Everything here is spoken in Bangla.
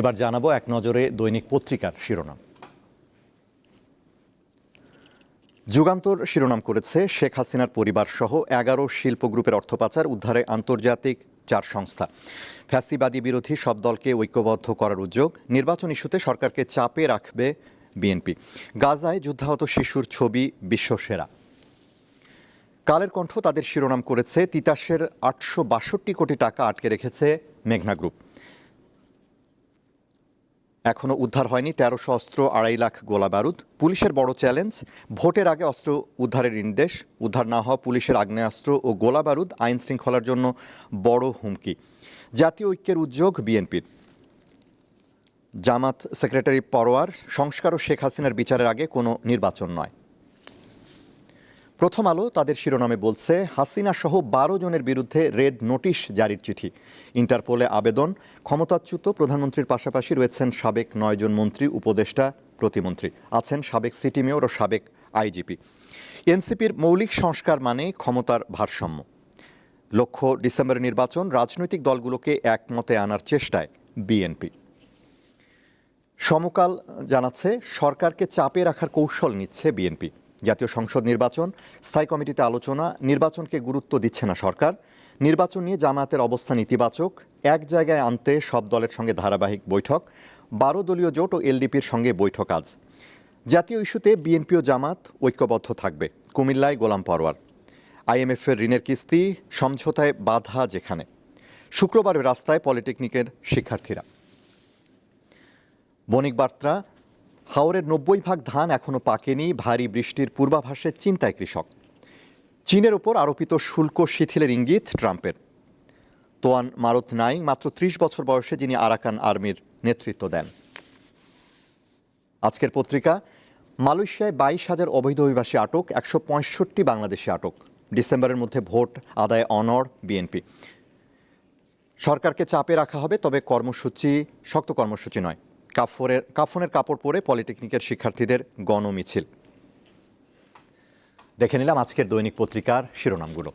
এবার জানাব এক নজরে দৈনিক পত্রিকার শিরোনাম। যুগান্তর শিরোনাম করেছে শেখ হাসিনার পরিবার সহ এগারো শিল্প গ্রুপের অর্থ পাচার উদ্ধারে আন্তর্জাতিক চার সংস্থা। ফ্যাসিবাদী বিরোধী সব দলকে ঐক্যবদ্ধ করার উদ্যোগ, নির্বাচন ইস্যুতে সরকারকে চাপে রাখবে বিএনপি। গাজায় যুদ্ধাহত শিশুর ছবি বিশ্বসেরা। কালের কণ্ঠ তাদের শিরোনাম করেছে তিতাসের আটশো বাষট্টি কোটি টাকা আটকে রেখেছে মেঘনা গ্রুপ। এখনও উদ্ধার হয়নি। তেরোশো অস্ত্র, আড়াই লাখ গোলা বারুদ। পুলিশের বড় চ্যালেঞ্জ, ভোটের আগে অস্ত্র উদ্ধারের নির্দেশ। উদ্ধার না হওয়া পুলিশের আগ্নেয়াস্ত্র ও গোলা বারুদ আইন শৃঙ্খলার জন্য বড় হুমকি। জাতীয় ঐক্যের উদ্যোগ বিএনপির। জামাত সেক্রেটারি পরোয়ার, সংস্কার ও শেখ হাসিনার বিচারের আগে কোনো নির্বাচন নয়। প্রথম আলো তাদের শিরোনামে বলছে, হাসিনা সহ বারো জনের বিরুদ্ধে রেড নোটিশ জারির চিঠি। ইন্টারপোলে আবেদন, ক্ষমতাচ্যুত প্রধানমন্ত্রীর পাশাপাশি রয়েছেন সাবেক নয়জন মন্ত্রী, উপদেষ্টা, প্রতিমন্ত্রী। আছেন সাবেক সিটি মেয়র ও সাবেক আইজিপি। এনসিপির মৌলিক সংস্কার মানে ক্ষমতার ভারসাম্য। লক্ষ্য ডিসেম্বরের নির্বাচন, রাজনৈতিক দলগুলোকে একমতে আনার চেষ্টায় বিএনপি। সমকাল জানাচ্ছে, সরকারকে চাপে রাখার কৌশল নিচ্ছে বিএনপি। জাতীয় সংসদ নির্বাচন, স্থায়ী কমিটিতে আলোচনা, নির্বাচনকে গুরুত্ব দিচ্ছে না সরকার। নির্বাচন নিয়ে জামায়াতের অবস্থান ইতিবাচক এক জায়গায় আনতে সব দলের সঙ্গে ধারাবাহিক বৈঠক। বারো দলীয় জোট ও এলডিপির সঙ্গে বৈঠক আজ। জাতীয় ইস্যুতে বিএনপি ও জামাত ঐক্যবদ্ধ থাকবে। কুমিল্লায় গোলাম পরোয়ার আইএমএফের ঋণের কিস্তি, সমঝোতায় বাধা যেখানে। শুক্রবার রাস্তায় পলিটেকনিকের শিক্ষার্থীরা। বণিক বার্তা হাওরের নব্বই ভাগ ধান এখনও পাকেনি, ভারী বৃষ্টির পূর্বাভাসে চিন্তায় কৃষক। চীনের ওপর আরোপিত শুল্ক শিথিলের ইঙ্গিত ট্রাম্পের। তোয়ান মারুত নাইং, মাত্র ত্রিশ বছর বয়সে যিনি আরাকান আর্মির নেতৃত্ব দেন। আজকের পত্রিকা, মালয়েশিয়ায় বাইশ হাজার অবৈধ অভিবাসী আটক, একশো পঁয়ষট্টি বাংলাদেশি আটক। ডিসেম্বরের মধ্যে ভোট, আদায়, অনড়, বিএনপি। সরকারকে চাপে রাখা হবে, তবে কর্মসূচি, শক্ত কর্মসূচি নয়। কাফরের কাফনের কাপড় পরে পলিটেকনিকের শিক্ষার্থীদের গণমিছিল। দেখে নিলাম আজকের দৈনিক পত্রিকার শিরোনামগুলো।